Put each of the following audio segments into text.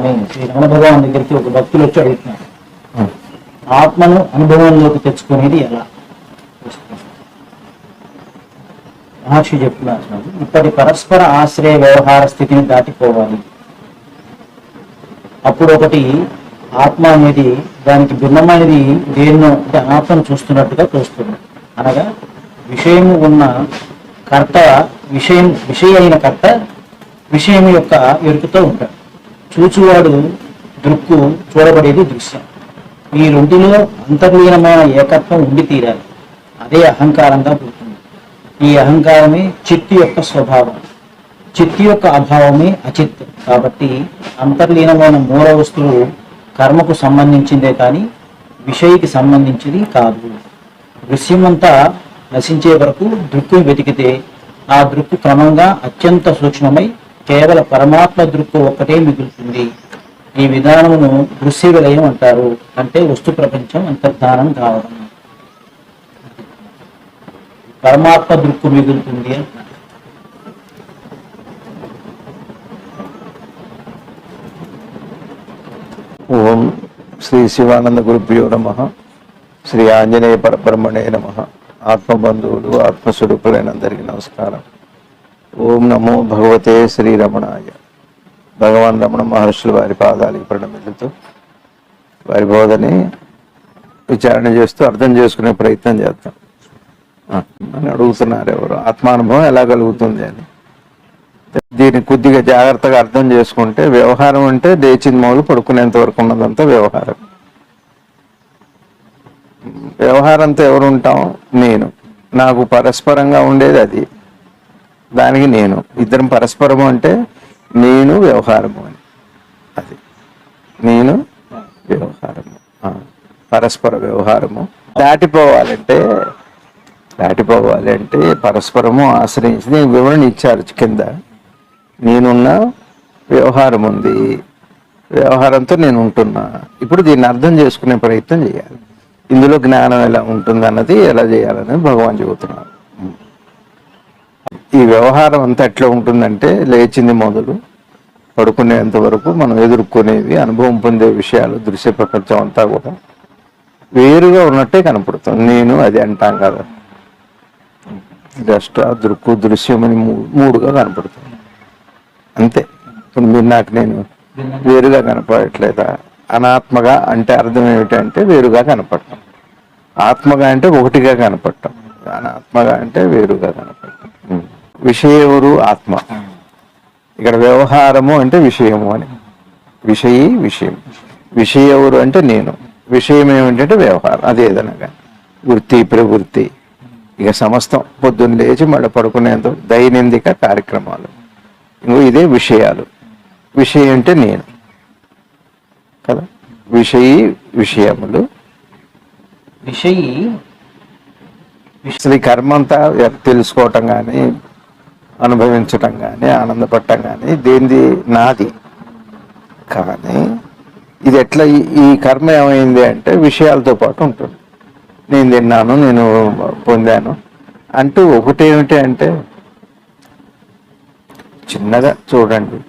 స్వామి శ్రీ రమణ భగవాన్ దగ్గరికి ఒక భక్తులు వచ్చి అడుగుతున్నారు. ఆత్మను అనుభవంలోకి తెచ్చుకునేది ఎలా? మహర్షి చెప్తున్నారు స్వామి ఇప్పటి పరస్పర ఆశ్రయ వ్యవహార స్థితిని దాటిపోవాలి. అప్పుడు ఒకటి ఆత్మ అనేది దానికి భిన్నమైనది దేన్నో అంటే అనాత్మను చూస్తున్నట్టుగా చూస్తుంది అనగా విషయము ఉన్న కర్త విషయం విషయ అయిన కర్త విషయం యొక్క ఎరుకుతో ఉంటాడు. చూచువాడు దృక్కు చూడబడేది దృశ్యం. ఈ రెండులో అంతర్లీనమైన ఏకత్వం ఉండి తీరాలి. అదే అహంకారంగా పుడుతుంది ఈ అహంకారమే చిత్తు యొక్క స్వభావం. చిత్తి యొక్క అభావమే అచిత్. కాబట్టి అంతర్లీనమైన మూల వస్తువు కర్మకు సంబంధించిందే కానీ విషయకి సంబంధించింది కాదు. దృశ్యమంతా నశించే వరకు దృక్కును వెతికితే ఆ దృక్కు క్రమంగా అత్యంత సూక్ష్మమై కేవల పరమాత్మ దృక్కు ఒక్కటే మిగులుతుంది. ఈ విధానమును దృశ్య విలయం అంటారు. అంటే వస్తు ప్రపంచం అంతర్ధానం కావడం. పరమాత్మ దృక్కు మిగులుతుంది ఓం శ్రీ శివానంద గురుభ్యో నమ. శ్రీ ఆంజనేయ పరబ్రహ్మణే నమ. ఆత్మబంధువులు ఆత్మస్వరూపులైన అందరికీ నమస్కారం. ఓం నమో భగవతే శ్రీ రమణాయ. భగవాన్ రమణ మహర్షులు వారి పాదాలు ప్రణమిల్లుతూ వారి బోధని విచారణ చేస్తూ అర్థం చేసుకునే ప్రయత్నం చేస్తాం. అని అడుగుతున్నారు ఎవరు? ఆత్మానుభవం ఎలా కలుగుతుంది అని. దీన్ని కొద్దిగా జాగ్రత్తగా అర్థం చేసుకుంటే వ్యవహారం అంటే లేచిన మొదలు పడుకునేంత వరకు ఉన్నదంతా వ్యవహారం. వ్యవహారంతో ఎవరు ఉంటాం నేను. నాకు పరస్పరంగా ఉండేది అది. దానికి నేను. ఇద్దరం పరస్పరము అంటే నేను వ్యవహారము అని. అది. నేను వ్యవహారము. పరస్పర వ్యవహారము. దాటిపోవాలంటే దాటిపోవాలి అంటే పరస్పరము ఆశ్రయించి నేను వివరణ ఇచ్చారు కింద. నేనున్న వ్యవహారం ఉంది. వ్యవహారంతో నేను ఉంటున్నా. ఇప్పుడు దీన్ని అర్థం చేసుకునే ప్రయత్నం చేయాలి. ఇందులో జ్ఞానం ఎలా ఉంటుంది అన్నది ఎలా చేయాలనేది భగవాన్ చెబుతున్నారు. వ్యవహారం అంతా ఎట్లా ఉంటుందంటే లేచింది మొదలు పడుకునేంత వరకు మనం ఎదుర్కొనేవి అనుభవం పొందే విషయాలు దృశ్య ప్రపంచం అంతా కూడా వేరుగా ఉన్నట్టే కనపడుతుంది. నేను అది అంటాం కదా. జస్ట్ ఆ దృక్కు దృశ్యం అని మూ- మూడుగా కనపడుతుంది. అంతే. ఇప్పుడు మీరు నాకు నేను వేరుగా కనపడట్లేదా? అనాత్మగా అంటే అర్థం ఏమిటంటే వేరుగా కనపడటం. ఆత్మగా అంటే ఒకటిగా కనపడటం. అనాత్మగా అంటే వేరుగా కనపడటం. విషయవరు ఆత్మ. ఇక్కడ వ్యవహారము అంటే విషయము అని. విషయి విషయం. విషయవరు అంటే నేను. విషయం ఏమిటంటే వ్యవహారం అదేదనగా వృత్తి ప్రవృత్తి. ఇక సమస్తం. పొద్దున్న లేచి మళ్ళీ పడుకునేంత దైనందిక కార్యక్రమాలు. ఇంకో ఇదే విషయాలు. విషయం అంటే నేను. కదా? విషయి విషయములు. విషయి అసలు ఈ కర్మ అంతా తెలుసుకోవటం కానీ అనుభవించటం కానీ ఆనందపడటం కానీ దేనిది? నాది. కానీ ఇది ఎట్లా ఈ- కర్మ ఏమైంది అంటే విషయాలతో పాటు ఉంటుంది. నేను తిన్నాను నేను పొందాను. అంటూ ఒకటేమిటి అంటే చిన్నగా చూడండి.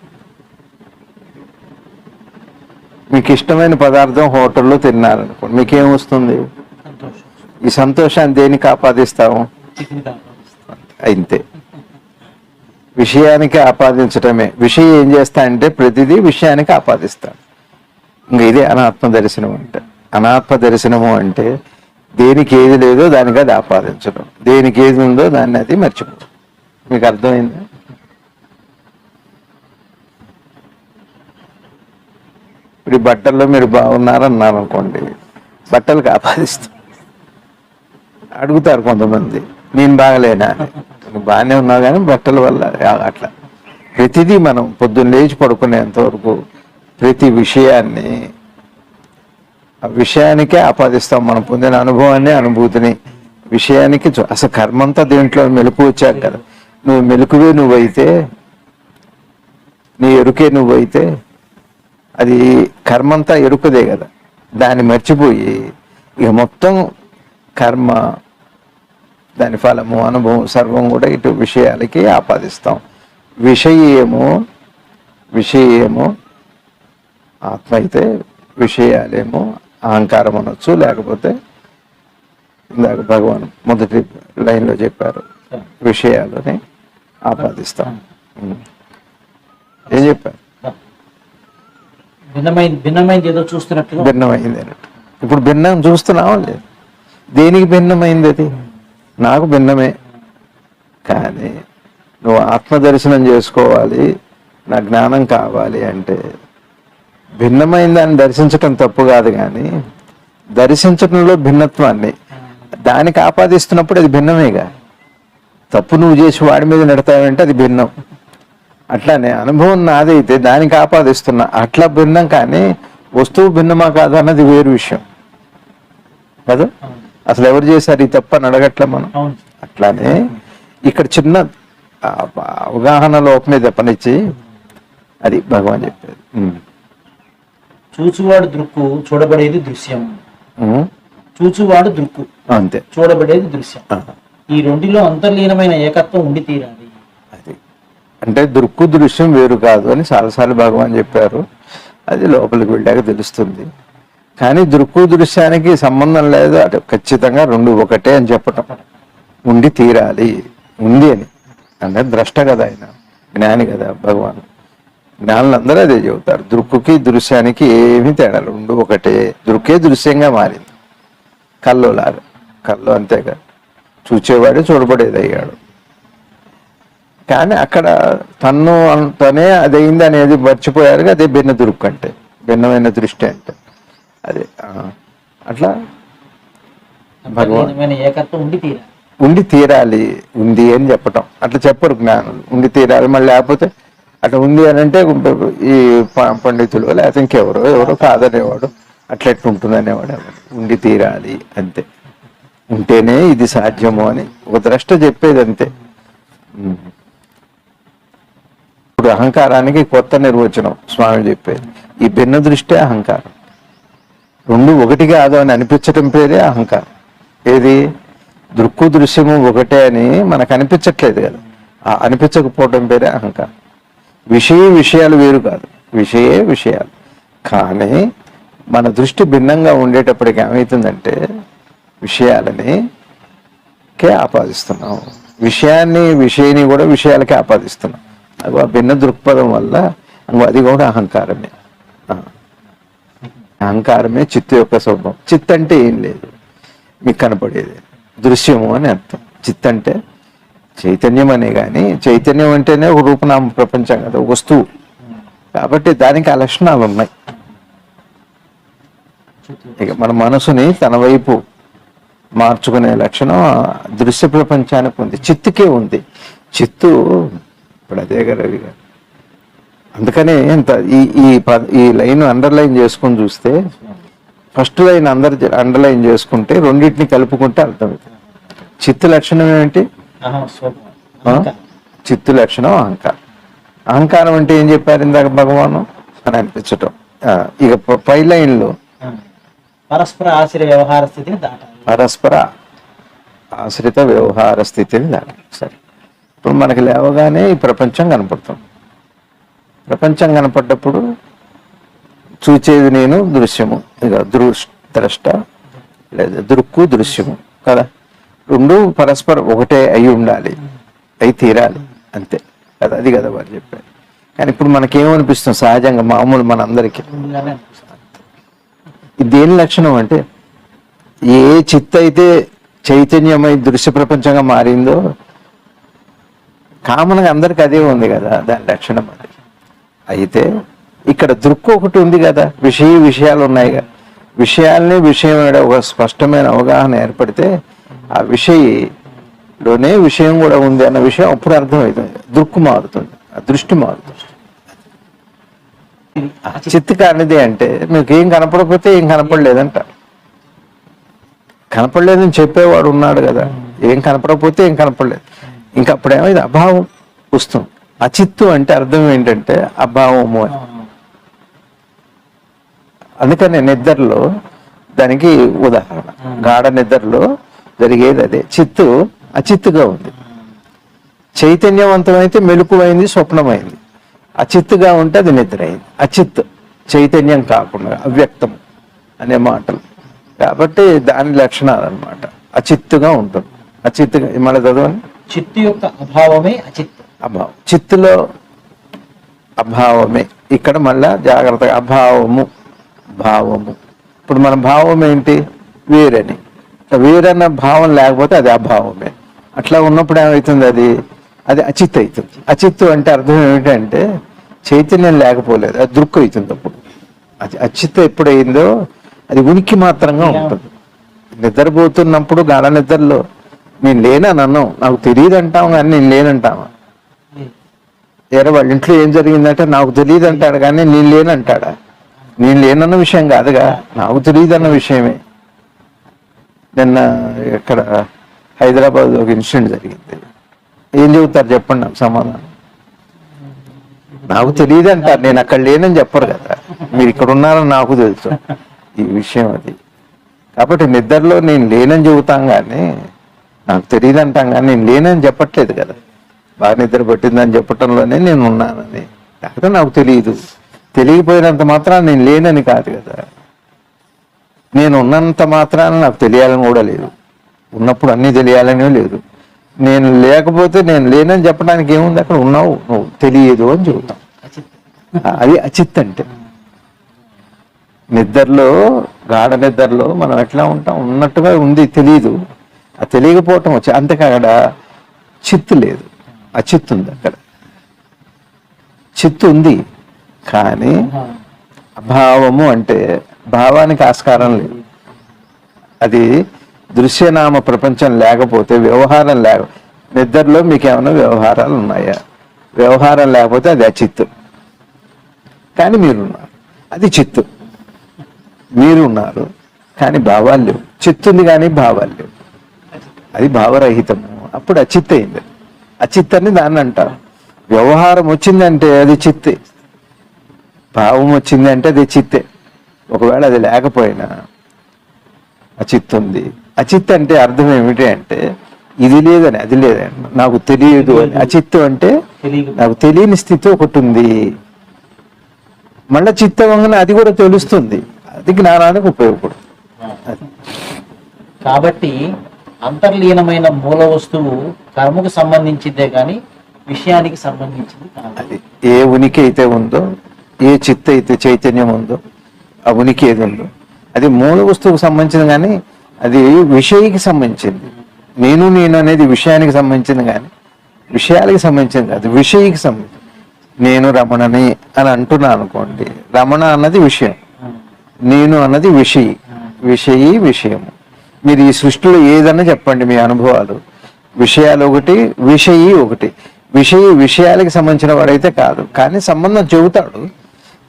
మీకు ఇష్టమైన పదార్థం హోటల్లో తిన్నారనుకోండి మీకేం వస్తుంది? ఈ సంతోషాన్ని దేనికి ఆపాదిస్తాము స్థితిని కాపాడుతుంది. అంతే. విషయానికి ఆపాదించటమే. విషయం ఏం చేస్తా అంటే ప్రతిదీ విషయానికి ఆపాదిస్తాడు. ఇంకా ఇదే అనాత్మ దర్శనం అంటే. అనాత్మ దర్శనము అంటే దేనికి ఏది లేదో దానికి అది ఆపాదించడం. దేనికి ఏది ఉందో దాన్ని అది మర్చిపోవడం. మీకు అర్థమైందా? ఇప్పుడు ఈ బట్టల్లో మీరు బాగున్నారన్నారు అనుకోండి బట్టలకు ఆపాదిస్తాం. అడుగుతారు కొంతమంది నేను బాగలేనా? నువ్వు బాగానే ఉన్నావు కానీ బట్టల వల్ల అట్లా ప్రతిదీ మనం పొద్దున్న లేచి పడుకునేంత వరకు ప్రతి విషయాన్ని ఆ విషయానికే ఆపాదిస్తాం. మనం పొందిన అనుభవాన్ని అనుభూతిని. విషయానికి చూ- అసలు కర్మంతా దీంట్లో మెలకు వచ్చాక కదా. నువ్వు మెలకువే నువ్వైతే నీ ఎరుకే నువ్వైతే అది కర్మంతా ఎరుకదే కదా. దాన్ని మర్చిపోయి ఇక మొత్తం కర్మ దాని ఫలము అనుభవం సర్వం కూడా ఇటు విషయాలకి ఆపాదిస్తాం. విషయము విషయేమో ఆత్మ అయితే విషయాలేమో అహంకారం అనొచ్చు లేకపోతే ఇందాక భగవాన్ మొదటి లైన్లో చెప్పారు విషయాలని ఆపాదిస్తాం. ఏం చెప్పారు? భిన్నమైనది ఏదో చూస్తున్నట్టుగా భిన్నమైంది అన్నట్టు. ఇప్పుడు భిన్నం చూస్తున్నావా లేదు? దేనికి భిన్నమైంది అది? నాకు భిన్నమే. కానీ నువ్వు ఆత్మ దర్శనం చేసుకోవాలి నా జ్ఞానం కావాలి అంటే భిన్నమైన దాన్ని దర్శించటం తప్పు కాదు కానీ దర్శించటంలో భిన్నత్వాన్ని దానికి ఆపాదిస్తున్నప్పుడు అది భిన్నమేగా. తప్పు నువ్వు చేసి వాడి మీద నెడతావంటే అది భిన్నం. అట్లానే అనుభవం నాదైతే దానికి ఆపాదిస్తున్నా అట్లా భిన్నం కానీ వస్తువు భిన్నమా కాదన్నది వేరు విషయం. కదా? అసలు ఎవరు చేశారు ఈ తప్ప అని అడగట్లే మనం. అట్లానే ఇక్కడ చిన్న అవగాహన లోపమే చెప్పనిచ్చి అది భగవాన్ చెప్పేది ఉమ్. చూచువాడు దృక్కు చూడబడేది దృశ్యం. చూచువాడు దృక్కు అంతే. చూడబడేది దృశ్యం. ఈ రెండిలో అంతర్లీనమైన ఏకత్వం ఉండి తీరాలి. అది. అంటే దృక్కు దృశ్యం వేరు కాదు అని చాలాసార్లు భగవాన్ చెప్పారు. అది లోపలికి వెళ్ళాక తెలుస్తుంది. కానీ దృక్కు దృశ్యానికి సంబంధం లేదు అటు ఖచ్చితంగా రెండు ఒకటే అని చెప్పటం. ఉండి తీరాలి. ఉంది అని. అంటే ద్రష్ట కదా ఆయన. జ్ఞాని కదా భగవాన్. జ్ఞానులందరూ అదే చెబుతారు. దృక్కుకి దృశ్యానికి ఏమీ తేడా రెండు ఒకటే. దృక్కే దృశ్యంగా మారింది. కళ్ళు లాగా కళ్ళు అంతేగా. చూచేవాడే చూడబడేది అయ్యాడు కానీ అక్కడ తన్ను అంతనే తనే అదైంది అనేది మర్చిపోయారు అదే భిన్న దృక్కు అంటే భిన్నమైన దృష్టి అంటే. అదే అట్లా భగవాన్ ఏకత్వం ఉండి తీరాలి. ఉండి తీరాలి ఉంది అని చెప్పటం. అట్లా చెప్పరు జ్ఞానులు. ఉండి తీరాలి మళ్ళీ లేకపోతే అట్లా ఉంది అని అంటే ఈ పండితులు లేకపోతే ఇంకెవరో? ఎవరో కాదనేవాడు అట్లా ఎట్లా ఉంటుంది అనేవాడు. ఉండి తీరాలి అంతే. ఉంటేనే ఇది సాధ్యము అని. ఒక ద్రష్ట చెప్పేది అంతే. ఇప్పుడు అహంకారానికి కొత్త నిర్వచనం స్వామి చెప్పేది. ఈ భిన్న దృష్టే అహంకారం. రెండు ఒకటి కాదు అని అనిపించటం పేరే అహంకారం. ఏది? దృక్కు దృశ్యము ఒకటే అని మనకు అనిపించట్లేదు కదా. ఆ అనిపించకపోవడం పేరే అహంకారం. విషయ విషయాలు వేరు కాదు. విషయే విషయాలు. కానీ మన దృష్టి భిన్నంగా ఉండేటప్పటికి ఏమవుతుందంటే విషయాలని కే ఆపాదిస్తున్నాం. విషయాన్ని విషయాన్ని కూడా విషయాలకే ఆపాదిస్తున్నాం. అగో భిన్న దృక్పథం వల్ల అది కూడా అహంకారమే. అహంకారమే చిత్తు యొక్క స్వభావం. చిత్ అంటే ఏం లేదు. మీకు కనపడేది. దృశ్యము అని అర్థం. చిత్ అంటే చైతన్యం అనే కానీ చైతన్యం అంటేనే ఒక రూపనామ ప్రపంచం కదా ఒక వస్తువు. కాబట్టి దానికి ఆ లక్షణాలు ఉన్నాయి. ఇక మన మనసుని తన వైపు మార్చుకునే లక్షణం దృశ్య ప్రపంచానికి ఉంది. చిత్తుకే ఉంది. చిత్తు ఇప్పుడు అదే కదా రవి గారు. అందుకనే ఇంత ఈ ఈ ఈ లైన్ అండర్లైన్ చేసుకొని చూస్తే ఫస్ట్ లైన్ అందరు అండర్లైన్ చేసుకుంటే రెండింటిని కలుపుకుంటే అర్థమవుతుంది చిత్తు లక్షణం? అహంకారం. చిత్తు లక్షణం అహంకారం. అహంకారం అంటే ఏం చెప్పారు ఇందాక భగవాను? అని అనిపించటం ఇక ప- లైన్లో. పరస్పర ఆశ్రయ వ్యవహార స్థితిని దాటాలి. పరస్పర ఆశ్రిత వ్యవహార స్థితిని దాటాలి. సరే. ఇప్పుడు మనకి లేవగానే ఈ ప్రపంచం కనపడుతుంది. ప్రపంచం కనపడ్డప్పుడు చూచేది నేను దృశ్యము. ఇక దృష్ ద్రష్ట లేదా దృక్కు దృశ్యము. కదా? రెండు పరస్పరం ఒకటే అయి ఉండాలి. అయి తీరాలి. అంతే. కదా? అది కదా వారు చెప్పారు. కానీ ఇప్పుడు మనకేమనిపిస్తుంది? సహజంగా మామూలు మనందరికీ. ఇది దేని లక్షణం అంటే ఏ చిత్త అయితే చైతన్యమై దృశ్య ప్రపంచంగా మారిందో కామన్గా అందరికి అదే ఉంది కదా? దాని లక్షణం అది. అయితే ఇక్కడ దృక్కు ఒకటి ఉంది కదా. విషయ విషయాలు ఉన్నాయి కదా. విషయాల్ని విషయం ఒక స్పష్టమైన అవగాహన ఏర్పడితే ఆ విషయలోనే విషయం కూడా ఉంది అన్న విషయం అప్పుడు అర్థమవుతుంది. దృక్కు మారుతుంది. ఆ దృష్టి మారుతుంది. ఆ కానిది అంటే నీకేం కనపడకపోతే ఏం కనపడలేదంట. కనపడలేదని చెప్పేవాడు ఉన్నాడు కదా. ఏం కనపడకపోతే ఏం కనపడలేదు. ఇంకా అప్పుడేమో ఇది అభావం వస్తుంది. అచిత్తు అంటే అర్థం ఏంటంటే అభావము అని. అందుకని నిద్రలో దానికి ఉదాహరణ. గాఢ నిద్రలో జరిగేది అదే. చిత్తు అచిత్తుగా ఉంది. చైతన్యవంతమైతే మెలకువైంది స్వప్నమైంది. అచిత్తుగా ఉంటే అది నిద్ర అయింది అచిత్ చైతన్యం కాకుండా అవ్యక్తం అనే మాటలు. కాబట్టి దాని లక్షణాలు అనమాట అచిత్తుగా ఉంటుంది. అచిత్తుగా మళ్ళీ చదవండి? చిత్తు యొక్క అభావమే అచిత్ అభావం చిత్తులో అభావమే. ఇక్కడ మళ్ళా జాగ్రత్తగా అభావము భావము. ఇప్పుడు మన భావం ఏంటి? వేరని. వేరన్న భావం లేకపోతే అది అభావమే. అట్లా ఉన్నప్పుడు ఏమవుతుంది అది? అది అచిత్ అవుతుంది. అచిత్తు అంటే అర్థం ఏమిటంటే చైతన్యం లేకపోలేదు అది దృక్కు అవుతుంది అప్పుడు. అది అచిత్ ఎప్పుడైందో అది ఉనికి మాత్రంగా ఉంటుంది. నిద్రపోతున్నప్పుడు గాఢ నిద్రలో నేను లేనని అన్నాం నాకు తెలియదు అంటాం కానీ నేను లేనంటామా ఏరా వాళ్ళ ఇంట్లో ఏం జరిగిందంటే నాకు తెలియదు అంటాడు కానీ నేను లేనంటాడా? నేను లేనన్న విషయం కాదుగా నాకు తెలియదు అన్న విషయమే. నిన్న ఇక్కడ హైదరాబాద్ ఒక ఇన్సిడెంట్ జరిగింది. ఏం చెబుతారు చెప్పండి నాకు సమాధానం. నాకు తెలియదు అంటారు నేను అక్కడ లేనని చెప్పరు కదా. మీరు ఇక్కడ ఉన్నారని నాకు తెలుసు. ఈ విషయం అది. కాబట్టి నిద్రలో నేను లేనని చెబుతాం కానీ నాకు తెలియదు అంటాం కానీ నేను లేనని చెప్పట్లేదు కదా. బాగా నిద్ర పట్టిందని చెప్పటంలోనే నేను ఉన్నానని లేకపోతే నాకు తెలియదు తెలియకపోయినంత మాత్రాన నేను లేనని కాదు కదా. నేను ఉన్నంత మాత్రాన నాకు తెలియాలని కూడా లేదు. ఉన్నప్పుడు అన్నీ తెలియాలని లేదు. నేను లేకపోతే నేను లేనని చెప్పడానికి ఏముంది? అక్కడ ఉన్నావు. నువ్వు తెలియదు అని చెబుతాం. అది అచిత్ అంటే. నిద్రలో గాఢ నిద్రలో మనం ఎట్లా ఉంటాం? ఉన్నట్టుగా ఉంది తెలియదు ఆ తెలియకపోవటం వచ్చి అంతేకాడ చిత్తు లేదు. అచిత్తు ఉంది అక్కడ. చిత్తు ఉంది కానీ అభావము అంటే భావానికి ఆస్కారం లేదు. అది దృశ్యనామ ప్రపంచం లేకపోతే వ్యవహారం లేక నిద్రలో మీకు ఏమైనా వ్యవహారాలు ఉన్నాయా? వ్యవహారం లేకపోతే అది అచిత్తు కానీ మీరున్నారు. అది చిత్తు. మీరు ఉన్నారు కానీ భావాలు లేవు. చిత్తుంది కానీ భావాలు లేవు. అది భావరహితము. అప్పుడు అచిత్ అయింది అచిత్ అని దాన్ని అంటారు. వ్యవహారం వచ్చిందంటే అది చిత్తే. భావం వచ్చిందంటే అది చిత్తే. ఒకవేళ అది లేకపోయినా అచిత్ ఉంది. అచిత్ అంటే అర్థం ఏమిటి అంటే ఇది లేదని అది లేదని. నాకు తెలియదు అని. అచిత్తు అంటే నాకు తెలియని స్థితి ఒకటి ఉంది. మళ్ళా చిత్తవంగానే అది కూడా తెలుస్తుంది. అది జ్ఞానానికి ఉపయోగపడుతుంది. కాబట్టి అంతర్లీనమైన మూల వస్తువు కర్మకు సంబంధించిందే కానీ విషయానికి సంబంధించింది కాదు. ఏ ఉనికి అయితే ఉందో ఏ చిత్త అయితే చైతన్యం ఉందో ఆ ఉనికి ఏది ఉందో అది మూల వస్తువుకు సంబంధించింది కానీ అది విషయకి సంబంధించింది. నేను నేను అనేది విషయానికి సంబంధించింది కానీ విషయాలకి సంబంధించింది కాదు విషయకి సంబంధించింది. నేను రమణని అని అంటున్నా అనుకోండి రమణ అన్నది విషయం నేను అన్నది విషయి విషయి విషయము. మీరు ఈ సృష్టిలో ఏదన్నా చెప్పండి మీ అనుభవాలు. విషయాలు ఒకటి విషయి ఒకటి. విషయ విషయాలకి సంబంధించిన వాడైతే కాదు. కానీ సంబంధం చెబుతాడు.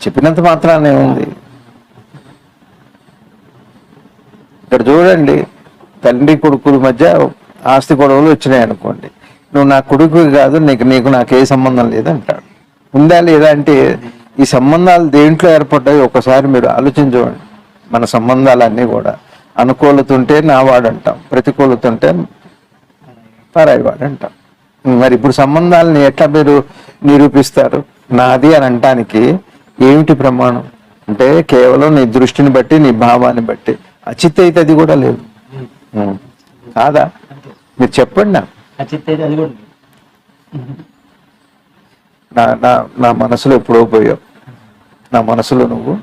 చెప్పినంత మాత్రానే ఉంది. ఇక్కడ చూడండి తండ్రి కొడుకుల మధ్య ఆస్తి గొడవలు వచ్చినాయి అనుకోండి. నువ్వు నా కొడుకు కాదు నీకు నీకు నాకు ఏ సంబంధం లేదంటాడు. ఉందా లేదా అంటే ఈ సంబంధాలు దేంట్లో ఏర్పడ్డాయి ఒకసారి మీరు ఆలోచించండి. మన సంబంధాలన్నీ కూడా. అనుకూలత ఉంటే నా వాడు అంటాం ప్రతికూలత ఉంటే పరాయి వాడు అంటాం మరి ఇప్పుడు సంబంధాలని ఎట్లా మీరు నిరూపిస్తారు? నాది అని అంటానికి ఏమిటి ప్రమాణం? అంటే కేవలం నీ దృష్టిని బట్టి నీ భావాన్ని బట్టి. అచిత్ అయితే అది కూడా లేదు. కాదా? మీరు చెప్పండి. నా నా నా మనసులో ఎప్పుడో పోయావు. నా మనసులో నువ్వు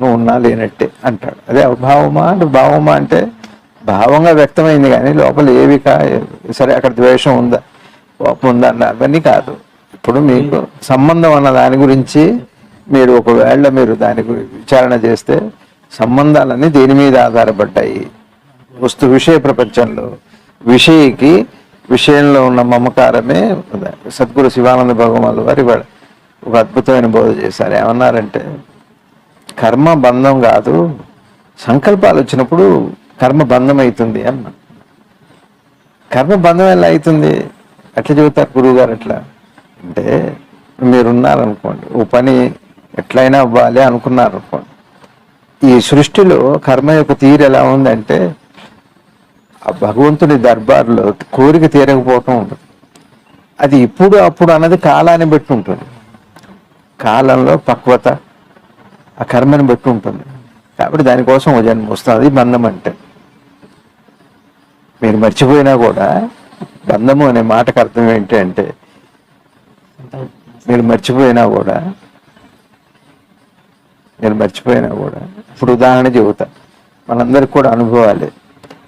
నువ్వు ఉన్నా లేనట్టే అంటాడు. అదే అభావమా అంటే భావమా అంటే భావంగా వ్యక్తమైంది కానీ లోపల ఏవి కా సరే అక్కడ ద్వేషం ఉందా? కోపం ఉందా? అన్న అవన్నీ కాదు. ఇప్పుడు మీకు సంబంధం అన్న దాని గురించి మీరు ఒకవేళ మీరు దాని గురించి విచారణ చేస్తే సంబంధాలన్నీ దేని మీద ఆధారపడ్డాయి? వస్తు విషయ ప్రపంచంలో. విషయకి విషయంలో ఉన్న మమకారమే సద్గురు శివానంద భగవాన్ వారి ఒక అద్భుతమైన బోధ చేశారు. ఏమన్నారంటే కర్మ బంధం కాదు. సంకల్పాలు వచ్చినప్పుడు కర్మ బంధం అవుతుంది అన్న కర్మ బంధం ఎలా అవుతుంది? ఎట్లా చెబుతారు గురువు గారు ఎట్లా? అంటే మీరున్నారనుకోండి ఓ పని ఎట్లయినా అవ్వాలి అనుకున్నారు అనుకోండి ఈ సృష్టిలో కర్మ యొక్క తీరు ఎలా ఉందంటే ఆ భగవంతుని దర్బార్లో కోరిక తీరకపోవటం ఉంటుంది. అది ఇప్పుడు అప్పుడు అన్నది కాలాన్ని బట్టి ఉంటుంది. కాలంలో పక్వత ఆ కర్మని బట్టి ఉంటుంది. కాబట్టి దానికోసం ఒక జన్మ వస్తుంది బంధం అంటే. మీరు మర్చిపోయినా కూడా బంధము అనే మాటకు అర్థం ఏంటి అంటే మీరు మర్చిపోయినా కూడా నేను మర్చిపోయినా కూడా ఇప్పుడు ఉదాహరణ చెబుతా. మనందరికి కూడా అనుభవాలే.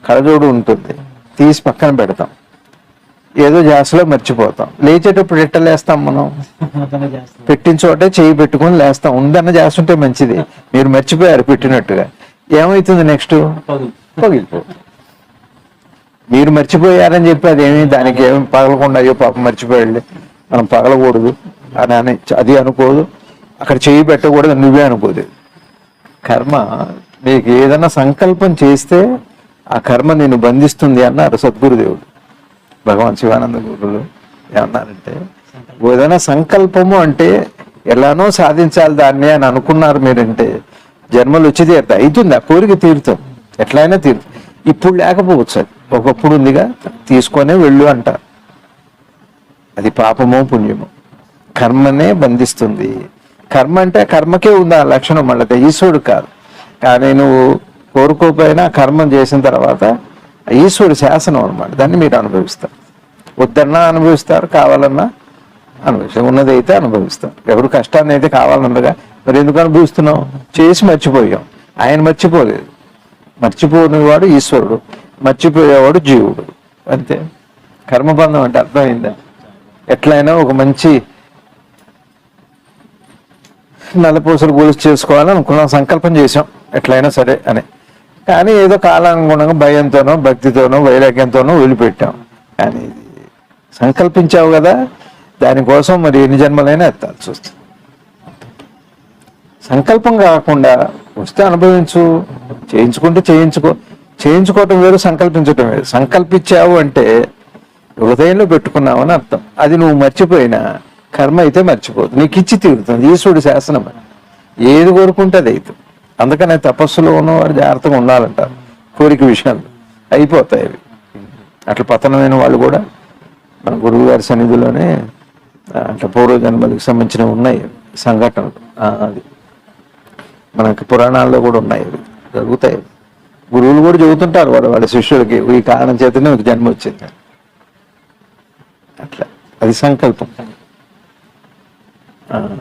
కళ్ళజోడు ఉంటుంది. తీసి పక్కన పెడతాం. ఏదో జాసలో మర్చిపోతాం. లేచేటప్పుడు ఎట్ట లేస్తాం మనం? పెట్టిన చోటే చేయి పెట్టుకొని లేస్తాం. ఉందన్న చేస్తుంటే మంచిది. మీరు మర్చిపోయారు పెట్టినట్టుగా. ఏమవుతుంది నెక్స్ట్ పగులు. పగిలిపోతుంది మీరు మర్చిపోయారని చెప్పి అదేమి దానికి ఏమి పగలకుండా అయ్యో పాపం మర్చిపోయాడు మనం పగలకూడదు అని అని అది అనుకోదు. అక్కడ చేయి పెట్టకూడదు నువ్వే అనుకోదు. కర్మ నీకు ఏదైనా సంకల్పం చేస్తే ఆ కర్మ నిన్ను బంధిస్తుంది అన్నారు సద్గురుదేవుడు. భగవాన్ శివానంద గురువులు ఏమన్నారంటే ఏదైనా సంకల్పము అంటే ఎలానో సాధించాలి దాన్ని అని అనుకున్నారు మీరంటే జన్మలు వచ్చి తీరుతాయి. అవుతుంది ఆ కోరిక తీరుతాం. ఎట్లయినా తీరుతుంది ఇప్పుడు లేకపోవచ్చు అది ఒకప్పుడు ఉందిగా తీసుకొనే వెళ్ళు అంటారు అది పాపమో పుణ్యమో. కర్మనే బంధిస్తుంది. కర్మ అంటే కర్మకే ఉంది ఆ లక్షణం? మళ్ళీ ఈశ్వరుడు కాదు. కానీ నువ్వు కోరుకోపోయినా కర్మం చేసిన తర్వాత ఈశ్వరుడు శాసనం అనమాట దాన్ని మీరు అనుభవిస్తారు. వద్దన్నా అనుభవిస్తారు కావాలన్నా అనుభవిస్తారు. ఉన్నదైతే అనుభవిస్తారు ఎవరు కష్టాన్ని అయితే కావాలన్నగా మరి ఎందుకు అనుభవిస్తున్నాం? చేసి మర్చిపోయాం. ఆయన మర్చిపోలేదు. మర్చిపోనివాడు ఈశ్వరుడు. మర్చిపోయేవాడు జీవుడు. అంతే. కర్మబంధం అంటే అర్థమైందా? ఎట్లయినా ఒక మంచి నల్లపూసలు గొలుసు చేసుకోవాలని అనుకున్నాం సంకల్పం చేసాం ఎట్లయినా సరే అని. కానీ ఏదో కాలానుగుణంగా భయంతోనో భక్తితోనో వైరాగ్యంతోనో వదిలిపెట్టాం. కానీ ఇది సంకల్పించావు కదా దానికోసం మరి ఎన్ని జన్మలైనా ఎత్తాల్సి వస్తుంది. సంకల్పం కాకుండా వస్తే అనుభవించు చేయించుకుంటే చేయించుకో. చేయించుకోవటం వేరు సంకల్పించటం వేరు. సంకల్పించావు అంటే హృదయంలో పెట్టుకున్నావని అర్థం. అది నువ్వు మర్చిపోయినా కర్మ అయితే మర్చిపోదు. నీకు ఇచ్చి తీరుతుంది. ఈశ్వరుడు శాసనం ఏది కోరుకుంటే అది అవుతుంది. అందుకనే తపస్సులో ఉన్నవారు జాగ్రత్తగా ఉండాలంటారు. కోరిక విషయాలు అయిపోతాయి అవి. అట్లా పతనమైన వాళ్ళు కూడా మన గురువు గారి సన్నిధిలోనే అట్లా పూర్వజన్మలకు సంబంధించినవి ఉన్నాయి సంఘటనలు. అది. మనకి పురాణాల్లో కూడా ఉన్నాయి అవి. జరుగుతాయి. గురువులు కూడా చెబుతుంటారు వాడు వాళ్ళ శిష్యులకి. ఈ కారణం చేతనే ఒక జన్మ వచ్చింది. అట్లా. అది సంకల్పం ఆ.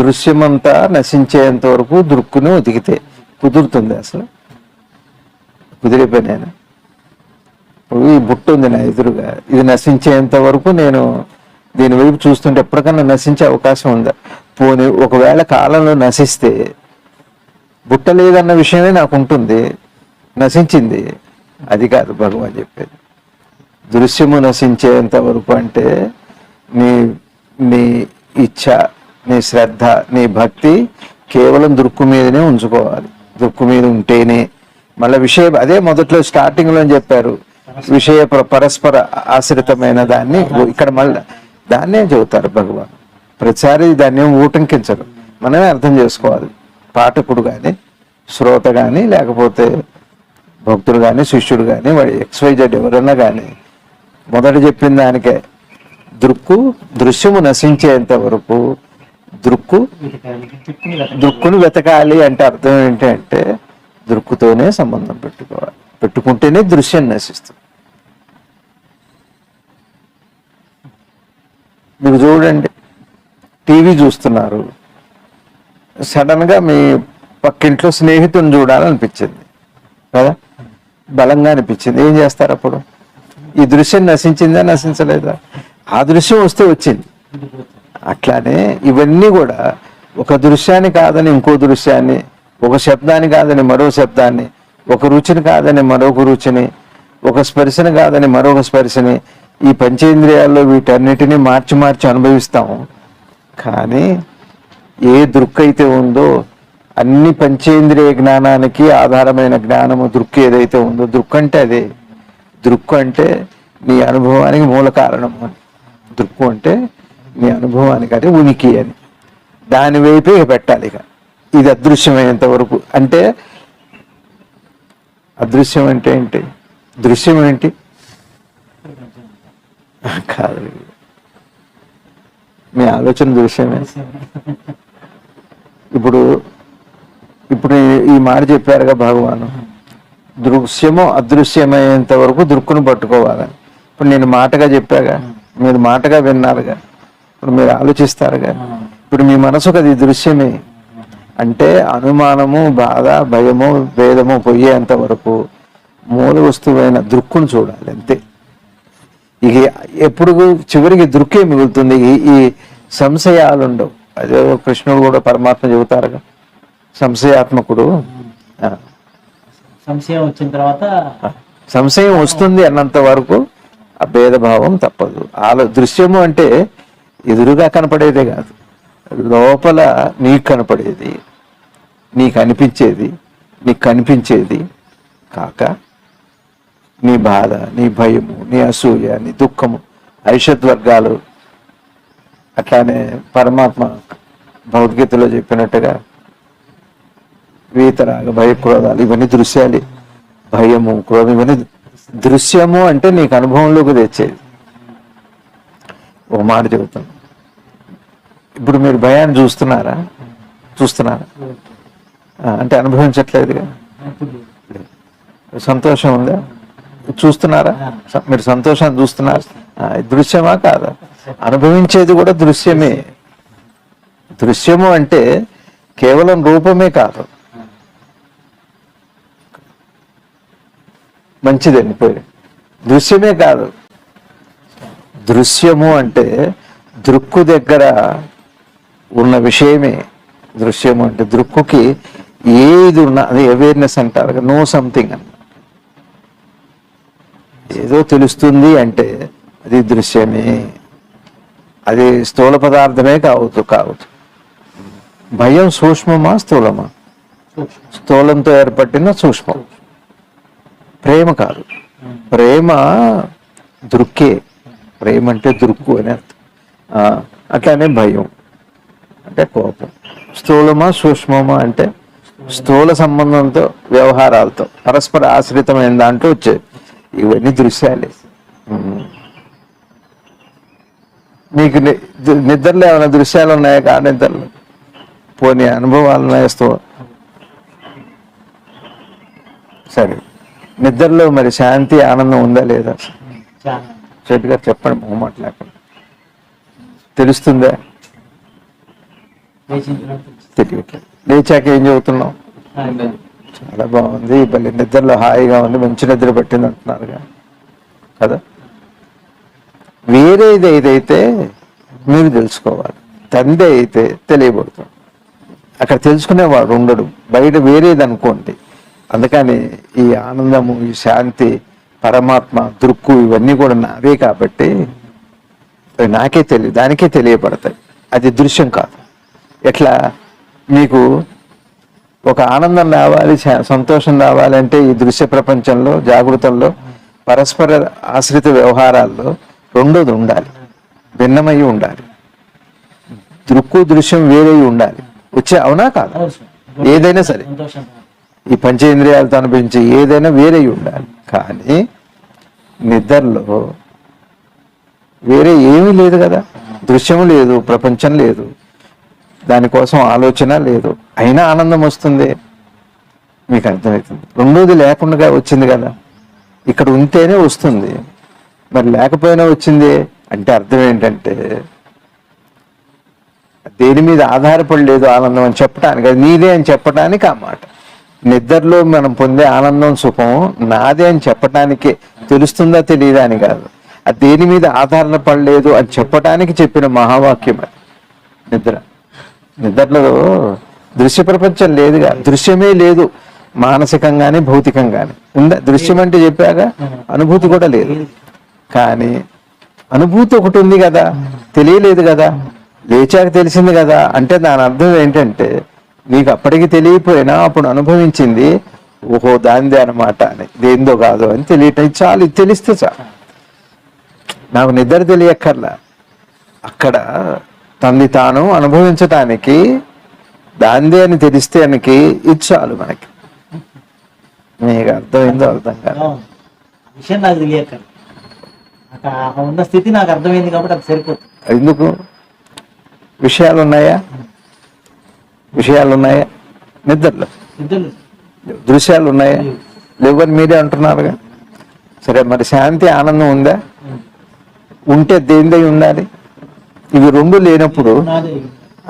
దృశ్యమంతా నశించేంత వరకు దృక్కుని ఉతికితే కుదురుతుంది అసలు. కుదిరే పనేనా ఇప్పుడు ఈ బుట్ట ఉంది నా ఎదురుగా. ఇది నశించేంత వరకు నేను దీని వైపు చూస్తుంటే ఎప్పటికన్నా నశించే అవకాశం ఉందా? పోనీ ఒకవేళ కాలంలో నశిస్తే బుట్ట లేదన్న విషయమే నాకు ఉంటుంది. నశించింది. అది కాదు భగవాన్ చెప్పేది. దృశ్యము నశించేంత వరకు అంటే నీ నీ ఇచ్చ నీ శ్రద్ధ నీ భక్తి కేవలం దుక్కు మీదనే ఉంచుకోవాలి. దుక్కు మీద ఉంటేనే. మళ్ళీ విషయ అదే మొదట్లో స్టార్టింగ్లో చెప్పారు. విషయ పర- పరస్పర ఆశ్రితమైన దాన్ని ఇక్కడ మళ్ళీ దాన్నే చెబుతారు భగవాన్. ప్రతిసారి దాన్ని ఏం ఊటంకించరు. మనమే అర్థం చేసుకోవాలి. పాఠకుడు కానీ శ్రోత కానీ లేకపోతే భక్తుడు కానీ శిష్యుడు కానీ వాడు ఎక్స్వైజెడ్ ఎవరన్నా కానీ మొదట చెప్పిన దానికే దృక్కు దృశ్యము నశించేంత వరకు దృక్కు వెతకాలి. దృక్కును వెతకాలి అంటే అర్థం ఏంటంటే దృక్కుతోనే సంబంధం పెట్టుకోవాలి. పెట్టుకుంటేనే దృశ్యం నశిస్తుంది. మీరు చూడండి టీవీ చూస్తున్నారు. సడన్గా మీ పక్కింట్లో స్నేహితుని చూడాలనిపించింది. కదా? బలంగా అనిపించింది. ఏం చేస్తారు అప్పుడు? ఈ దృశ్యం నశించిందా నశించలేదా? ఆ దృశ్యం వస్తే వచ్చింది. అట్లానే ఇవన్నీ కూడా ఒక దృశ్యాన్ని కాదని ఇంకో దృశ్యాన్ని ఒక శబ్దాన్ని కాదని మరో శబ్దాన్ని ఒక రుచిని కాదని మరొక రుచిని ఒక స్పర్శని కాదని మరొక స్పర్శని ఈ పంచేంద్రియాల్లో వీటన్నిటిని మార్చి మార్చి అనుభవిస్తాం కానీ ఏ దృక్ అయితే ఉందో అన్ని పంచేంద్రియ జ్ఞానానికి ఆధారమైన జ్ఞానము దృక్కు ఏదైతే ఉందో దృక్ అంటే అదే. దృక్కు అంటే నీ అనుభవానికి మూల కారణము దృక్కు అంటే నీ అనుభవానికి అది ఉనికి అని. దాని వైపే పెట్టాలి ఇక. ఇది అదృశ్యమైనంత వరకు అంటే అదృశ్యం అంటే ఏంటి? దృశ్యం ఏంటి? కాదు. మీ ఆలోచన దృశ్యమే. ఇప్పుడు ఇప్పుడు ఈ- ఈ మాట చెప్పారుగా భగవాను. దృశ్యము అదృశ్యమయ్యేంత వరకు దృక్కును పట్టుకోవాలని. ఇప్పుడు నేను మాటగా చెప్పాగా. మీరు మాటగా విన్నారుగా. ఇప్పుడు మీరు ఆలోచిస్తారుగా ఇప్పుడు మీ మనసుకు అది దృశ్యమే. అంటే అనుమానము బాధ భయము భేదము పోయేంత వరకు మూల వస్తువైన దృక్కును చూడాలి అంతే. ఇక ఎప్పుడు చివరికి దృక్కే మిగులుతుంది. ఈ- సంశయాలు ఉండవు అదే కృష్ణుడు కూడా పరమాత్మ చెబుతారుగా సంశయాత్మకుడు. సంశయం వచ్చిన తర్వాత సంశయం వస్తుంది అన్నంత వరకు ఆ భేదభావం తప్పదు. ఆలో దృశ్యము అంటే ఎదురుగా కనపడేదే కాదు. లోపల నీకు కనపడేది నీకు అనిపించేది నీకు కనిపించేది కాక నీ బాధ నీ భయము నీ అసూయ నీ దుఃఖము ఐషత్ వర్గాలు అట్లానే పరమాత్మ భగవద్గీతలో చెప్పినట్టుగా వీతరాగ భయ క్రోధాలు ఇవన్నీ దృశ్యాలు. భయము క్రోధం ఇవన్నీ దృశ్యము అంటే నీకు అనుభవంలోకి తెచ్చేది. ఒక మాట చెబుతాను. ఇప్పుడు మీరు భయాన్ని చూస్తున్నారా? చూస్తున్నారా? అంటే అనుభవించట్లేదుగా సంతోషం ఉందా? చూస్తున్నారా? మీరు సంతోషాన్ని చూస్తున్నారా? దృశ్యమా కాదా? అనుభవించేది కూడా దృశ్యమే. దృశ్యము అంటే కేవలం రూపమే కాదు. మంచిదండి పోయి దృశ్యమే కాదు. దృశ్యము అంటే దృక్కు దగ్గర ఉన్న విషయమే. దృశ్యము అంటే దృక్కుకి ఏది ఉన్నా అది అవేర్నెస్ అంటారు నో సంథింగ్ అన్న ఏదో తెలుస్తుంది అంటే అది దృశ్యమే. అది స్థూల పదార్థమే కావచ్చు కావచ్చు. భయం సూక్ష్మమా స్థూలమా? స్థూలంతో ఏర్పడిన సూక్ష్మం. ప్రేమ కాదు. ప్రేమ దృక్కే. ప్రేమ అంటే దృక్కు అని అర్థం. అట్లానే భయం అంటే కోపం. స్థూలమా సూక్ష్మమా అంటే స్థూల సంబంధంతో వ్యవహారాలతో పరస్పర ఆశ్రితమైన దాంట్లో వచ్చాయి ఇవన్నీ దృశ్యాలే. మీకు ని- నిద్రలో ఏమైనా దృశ్యాలు ఉన్నాయా కా నిద్రలు? పోనీ అనుభవాలు ఉన్నాయా స్థూ- సరే. నిద్రలో మరి శాంతి ఆనందం ఉందా లేదా? చాలా చెప్పండి మొహమాట లేకుండా. తెలుస్తుందా? తెలియట్లేదు. లేచాక ఏం చదువుతున్నాం చాలా బాగుంది. మళ్ళీ నిద్రలో హాయిగా ఉంది. మంచి నిద్ర పట్టింది అంటున్నారుగా. కదా? వేరేది ఏదైతే మీరు తెలుసుకోవాలి. తండ్రి అయితే తెలియబడుతుంది. అక్కడ తెలుసుకునేవాడు ఉండడు. బయట వేరేది అనుకోండి. అందుకని ఈ ఆనందము ఈ శాంతి పరమాత్మ దృక్కు ఇవన్నీ కూడా నావే కాబట్టి అవి నాకే తెలియ దానికే తెలియబడతాయి అది దృశ్యం కాదు. ఎట్లా? మీకు ఒక ఆనందం రావాలి సంతోషం రావాలంటే ఈ దృశ్య ప్రపంచంలో జాగృతంలో పరస్పర ఆశ్రిత వ్యవహారాల్లో రెండోది ఉండాలి. భిన్నమై ఉండాలి. దృక్కు దృశ్యం వేరే ఉండాలి. వచ్చే అవునా కాదు. ఏదైనా సరే. ఈ పంచేంద్రియాలతో అనుభవించే ఏదైనా వేరే ఉండాలి. కానీ నిద్రలో వేరే ఏమీ లేదు కదా. దృశ్యం లేదు ప్రపంచం లేదు. దానికోసం ఆలోచన లేదు. అయినా ఆనందం వస్తుంది. మీకు అర్థమవుతుంది. రెండోది లేకుండా వచ్చింది కదా. ఇక్కడ ఉంటేనే వస్తుంది. మరి లేకపోయినా వచ్చింది అంటే అర్థం ఏంటంటే దేని మీద ఆధారపడలేదు ఆనందం అని చెప్పడానికి అది నీదే అని చెప్పడానికి ఆ మాట. నిద్రలో మనం పొందే ఆనందం సుఖం నాదే అని చెప్పటానికే. తెలుస్తుందా తెలియదా అని కాదు. అది దేని మీద ఆధారపడలేదు అని చెప్పటానికి చెప్పిన మహావాక్యం అది. నిద్ర. నిద్రలో దృశ్య ప్రపంచం లేదుగా దృశ్యమే లేదు మానసికంగానే భౌతికంగానే. ఉందా? దృశ్యం అంటే చెప్పాక అనుభూతి కూడా లేదు. కానీ అనుభూతి ఒకటి ఉంది కదా. తెలియలేదు కదా. లేచాక తెలిసింది కదా. అంటే దాని అర్థం ఏంటంటే నీకు అప్పటికి తెలియపోయినా అప్పుడు అనుభవించింది ఓహో దానిదే అనమాట అని. దేందో కాదు అని తెలియటం చాలు ఇది తెలిస్తే చాలు. నాకు నిద్ర తెలియక్కర్లా. అక్కడ తనది తాను అనుభవించటానికి దాందే అని తెలిస్తే అనికి ఇది చాలు మనకి. మీకు అర్థమైందో అర్థం కాదు విషయం నాకు తెలియక నాకు ఆ ఉన్న స్థితి నాకు అర్థమైంది కాబట్టి అది సరిపోతుంది. ఎందుకు? విషయాలు ఉన్నాయా విషయాలు ఉన్నాయా నిద్రలో. దృశ్యాలు ఉన్నాయా లేవని మీరే అంటున్నారుగా? సరే మరి శాంతి ఆనందం ఉందా? ఉంటే దేనిదై ఉండాలి? ఇవి రెండు లేనప్పుడు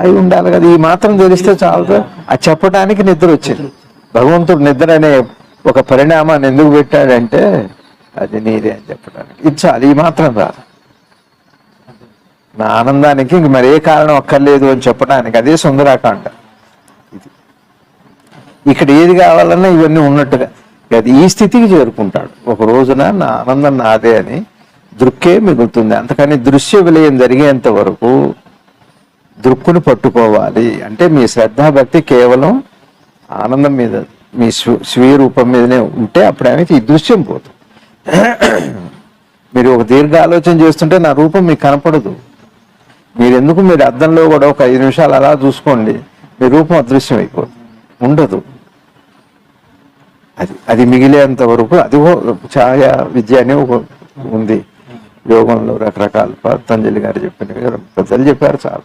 అవి ఉండాలి కదా. ఈ మాత్రం తెలిస్తే చాలు అది చెప్పడానికి నిద్ర వచ్చింది. భగవంతుడు నిద్ర అనే ఒక పరిణామాన్ని ఎందుకు పెట్టాడంటే అది నీదే అని చెప్పడానికి ఇది చాలు. ఈ మాత్రం రాదు. నా ఆనందానికి ఇంక మరే కారణం అక్కర్లేదు అని చెప్పడానికి అదే సుందరాకాండ. ఇక్కడ ఏది కావాలన్నా ఇవన్నీ ఉన్నట్టుగా అది ఈ స్థితికి చేరుకుంటాడు. ఒక రోజున నా ఆనందం నాదే అని దృక్కే మిగులుతుంది. అంతకని దృశ్య విలయం జరిగేంత వరకు దృక్కుని పట్టుకోవాలి. అంటే మీ శ్రద్ధాభక్తి కేవలం ఆనందం మీద మీ స్వ- స్వీయ రూపం మీదనే ఉంటే అప్పుడేమైతే ఈ దృశ్యం పోతుంది. మీరు ఒక దీర్ఘ ఆలోచన చేస్తుంటే నా రూపం మీకు కనపడదు. మీరెందుకు మీరు అద్దంలో కూడా ఒక ఐదు నిమిషాలు అలా చూసుకోండి. మీ రూపం అదృశ్యం అయిపోతుంది ఉండదు. అది అది మిగిలేంత వరకు అది ఓ ఛాయ విద్య అనే ఒక ఉంది. యోగంలో రకరకాల పతంజలి గారు చెప్పిన పెద్దలు చెప్పారు చాలు.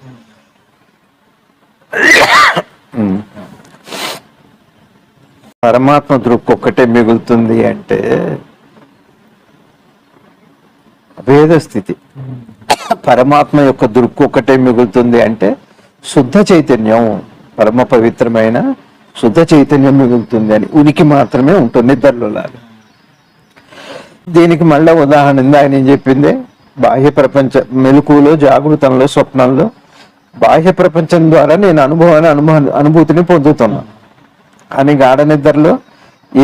పరమాత్మ దృక్కు ఒక్కటే మిగులుతుంది అంటే భేద స్థితి. పరమాత్మ యొక్క దృక్కు ఒక్కటే మిగులుతుంది అంటే శుద్ధ చైతన్యం పరమ పవిత్రమైన శుద్ధ చైతన్యం మిగులుతుంది అని ఉనికి మాత్రమే ఉంటుంది నిద్రలో లాగా దీనికి మళ్ళా ఉదాహరణ ఆయన ఏం చెప్పింది? బాహ్య ప్రపంచ మెలకువలో జాగృతంలో స్వప్నంలో బాహ్య ప్రపంచం ద్వారా నేను అనుభవాన్ని అనుభవ అనుభూతిని పొందుతున్నాను అని గాఢ నిద్రలో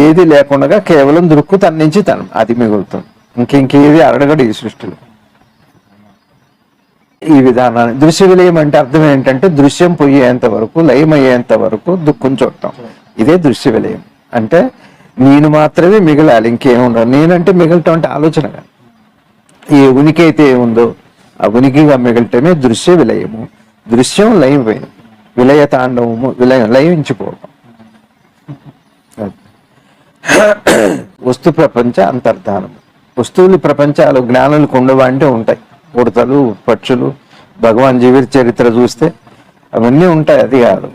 ఏది లేకుండా కేవలం దృక్కు తన నుంచి తను అది మిగులుతుంది. ఇంకింకేది అడగడు ఈ సృష్టిలో. ఈ విధానాన్ని. దృశ్య విలయం అంటే అర్థం ఏంటంటే దృశ్యం పోయేంత వరకు లయం అయ్యేంత వరకు దుఃఖం చూడటం. ఇదే దృశ్య విలయం అంటే నేను మాత్రమే మిగలాలి ఇంకేం ఉండదు. నేనంటే మిగలటం అంటే ఆలోచన ఏ ఉనికి అయితే ఏముందో ఆ ఉనికిగా మిగలటమే దృశ్య విలయము దృశ్యం లయం విలయ తాండవము విలయం లయించిపోవడం వస్తు ప్రపంచ అంతర్ధానము. వస్తువులు ప్రపంచాలు జ్ఞానులకు ఉండవా అంటే ఉంటాయి. ఉడతలు పక్షులు భగవాన్ జీవిత చరిత్ర చూస్తే అవన్నీ ఉంటాయి అది కాదు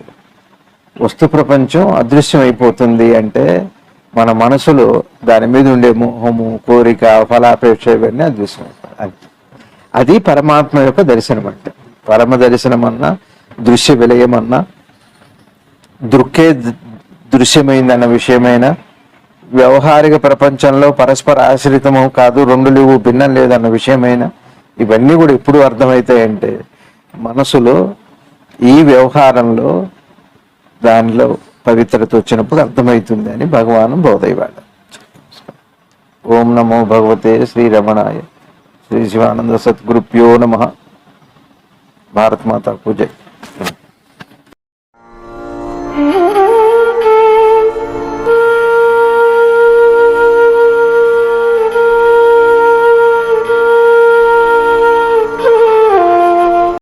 వస్తు ప్రపంచం అదృశ్యం అయిపోతుంది అంటే మన మనసులో దాని మీద ఉండే మోహము కోరిక ఫలాపేక్ష ఇవన్నీ అదృశ్యం అయిపోతాయి అది. పరమాత్మ యొక్క దర్శనం అంటే పరమ దర్శనం అన్నా దృశ్య విలయం అన్నా దృక్కే దృశ్యమైందన్న విషయమైన వ్యవహారిక ప్రపంచంలో పరస్పర ఆశ్రితము కాదు రెండు లేవు భిన్నం లేదన్న విషయమైన ఇవన్నీ కూడా ఎప్పుడు అర్థమవుతాయంటే మనసులో ఈ వ్యవహారంలో దానిలో పవిత్రత వచ్చినప్పుడు అర్థమవుతుంది అని భగవాను బోధయ్యవాడు ఓం నమో భగవతే శ్రీ రమణాయ శ్రీ శివానంద సద్గురుప్యో నమ. భారత్ మాతా పూజ